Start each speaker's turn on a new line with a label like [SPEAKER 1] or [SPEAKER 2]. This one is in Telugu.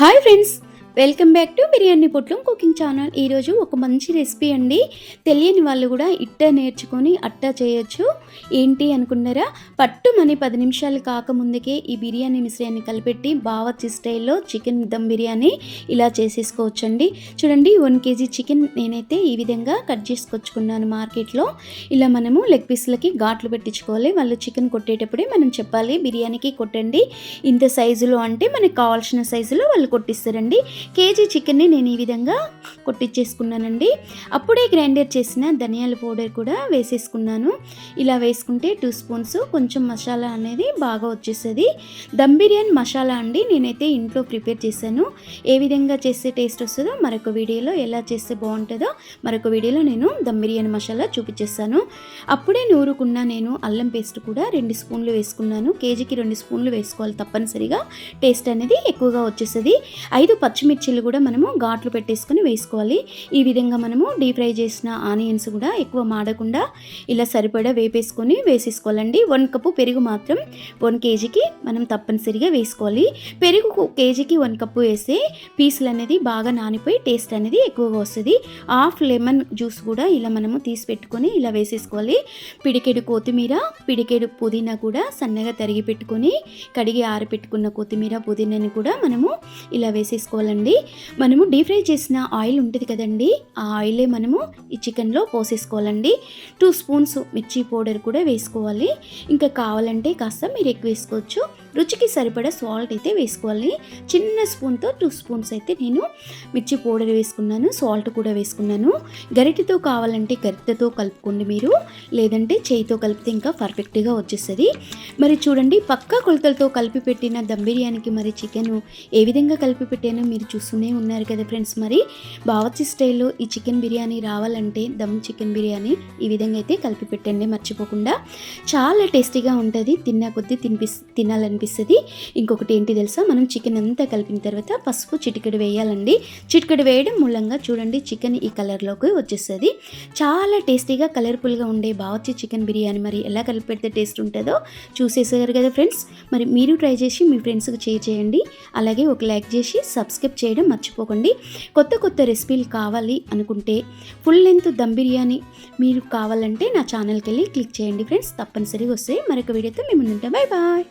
[SPEAKER 1] Hi friends welcome back to biryani పొట్లం కుకింగ్ ఛానల్. ఈరోజు ఒక మంచి రెసిపీ అండి. తెలియని వాళ్ళు కూడా ఇట్ట నేర్చుకొని అట్టా చేయొచ్చు. ఏంటి అనుకున్నారా? పట్టుమని పది నిమిషాలు కాకముందుకే ఈ బిర్యానీ మిశ్రయాన్ని కలిపెట్టి బావచ్చి స్టైల్లో చికెన్ దమ్ బిర్యానీ ఇలా చేసేసుకోవచ్చండి. చూడండి వన్ కేజీ చికెన్ నేనైతే ఈ విధంగా కట్ చేసుకొచ్చుకున్నాను మార్కెట్లో. ఇలా మనము లెగ్ పీస్లకి ఘాట్లు పెట్టించుకోవాలి. వాళ్ళు చికెన్ కొట్టేటప్పుడే మనం చెప్పాలి బిర్యానీకి కొట్టండి. ఇంత సైజులో అంటే మనకు కావాల్సిన సైజులో వాళ్ళు కొట్టిస్తారండి. కేజీ చికెన్ని నేను ఈ విధంగా కొట్టించేసుకున్నానండి అప్పుడే గ్రైండర్ చేసిన ధనియాల పౌడర్ కూడా వేసేసుకున్నాను. ఇలా వేసుకుంటే టూ స్పూన్స్ కొంచెం మసాలా అనేది బాగా వచ్చేస్తుంది. దమ్ బిర్యానీ మసాలా అండి నేనైతే ఇంట్లో ప్రిపేర్ చేశాను. ఏ విధంగా చేస్తే టేస్ట్ వస్తుందో మరొక వీడియోలో ఎలా చేస్తే బాగుంటుందో మరొక వీడియోలో నేను దమ్ బిర్యానీ మసాలా చూపించేస్తాను. అప్పుడే నూరుకున్న నేను అల్లం పేస్ట్ కూడా రెండు స్పూన్లు వేసుకున్నాను. కేజీకి రెండు స్పూన్లు వేసుకోవాలి తప్పనిసరిగా. టేస్ట్ అనేది ఎక్కువగా వచ్చేస్తుంది. ఐదు పచ్చిమిర్చిలు కూడా మనము ఘాట్లు పెట్టేసుకొని వేసుకోవాలి. ఈ విధంగా మనము డీప్ ఫ్రై చేసిన ఆనియన్స్ కూడా ఎక్కువ మాడకుండా ఇలా సరిపడా వేపేసుకొని వేసేసుకోవాలండి. వన్ కప్పు పెరుగు మాత్రం వన్ కేజీకి మనం తప్పనిసరిగా వేసుకోవాలి. పెరుగు కేజీకి వన్ కప్పు వేస్తే పీసులు అనేది బాగా నానిపోయి టేస్ట్ అనేది ఎక్కువగా వస్తుంది. హాఫ్ లెమన్ జ్యూస్ కూడా ఇలా మనము తీసి పెట్టుకొని ఇలా వేసేసుకోవాలి. పిడికెడు కొత్తిమీర పిడికెడు పుదీనా కూడా సన్నగా తరిగి పెట్టుకొని కడిగి ఆరబెట్టుకున్న కొత్తిమీర పుదీనాని కూడా మనము ఇలా వేసేసుకోవాలండి. మనము డీప్ ఫ్రై చేసిన ఆయిల్ ఉంటుంది కదండి. ఆ ఆయిలే మనము ఈ చికెన్లో పోసేసుకోవాలండి. టూ స్పూన్స్ మిర్చి పౌడర్ కూడా వేసుకోవాలి. ఇంకా కావాలంటే కాస్త మీరు ఎక్కువ వేసుకోవచ్చు. రుచికి సరిపడా సాల్ట్ అయితే వేసుకోవాలి. చిన్న స్పూన్తో టూ స్పూన్స్ అయితే నేను మిర్చి పౌడర్ వేసుకున్నాను సాల్ట్ కూడా వేసుకున్నాను. గరిటెతో కావాలంటే గరిటెతో కలుపుకోండి మీరు. లేదంటే చేయితో కలిపితే ఇంకా పర్ఫెక్ట్గా వచ్చేస్తుంది. మరి చూడండి పక్కా కొలతలతో కలిపి పెట్టిన దమ్ బిర్యానీకి మరి చికెన్ ఏ విధంగా కలిపి పెట్టానో మీరు చూస్తూనే ఉన్నారు కదా ఫ్రెండ్స్ మరి బావచ్చి స్టైల్లో ఈ చికెన్ బిర్యానీ రావాలంటే దమ్ చికెన్ బిర్యానీ ఈ విధంగా అయితే కలిపి పెట్టండి మర్చిపోకుండా. చాలా టేస్టీగా ఉంటుంది తిన్న కొద్దీ తినాలని అనిపిస్తుంది ఇంకొకటి ఏంటి తెలుసా? మనం చికెన్ అంతా కలిపిన తర్వాత పసుపు చిటికెడు వేయాలండి. చిటికెడు వేయడం మూలంగా చూడండి చికెన్ ఈ కలర్లోకి వచ్చేస్తుంది. చాలా టేస్టీగా కలర్ఫుల్గా ఉండే బావచ్చి చికెన్ బిర్యానీ మరి ఎలా కలిపి పెడితే టేస్ట్ ఉంటుందో చూసేసారు కదా ఫ్రెండ్స్. మరి మీరు ట్రై చేసి మీ ఫ్రెండ్స్కి షేర్ చేయండి. అలాగే ఒక లైక్ చేసి సబ్స్క్రైబ్ చేయడం మర్చిపోకండి. కొత్త కొత్త రెసిపీలు కావాలి అనుకుంటే ఫుల్ లెంత్ దమ్ బిర్యానీ మీరు కావాలంటే నా ఛానల్కి వెళ్ళి క్లిక్ చేయండి ఫ్రెండ్స్. తప్పనిసరిగా వస్తే మరొక వీడియోతో మేము ఉంటాం. Bye bye.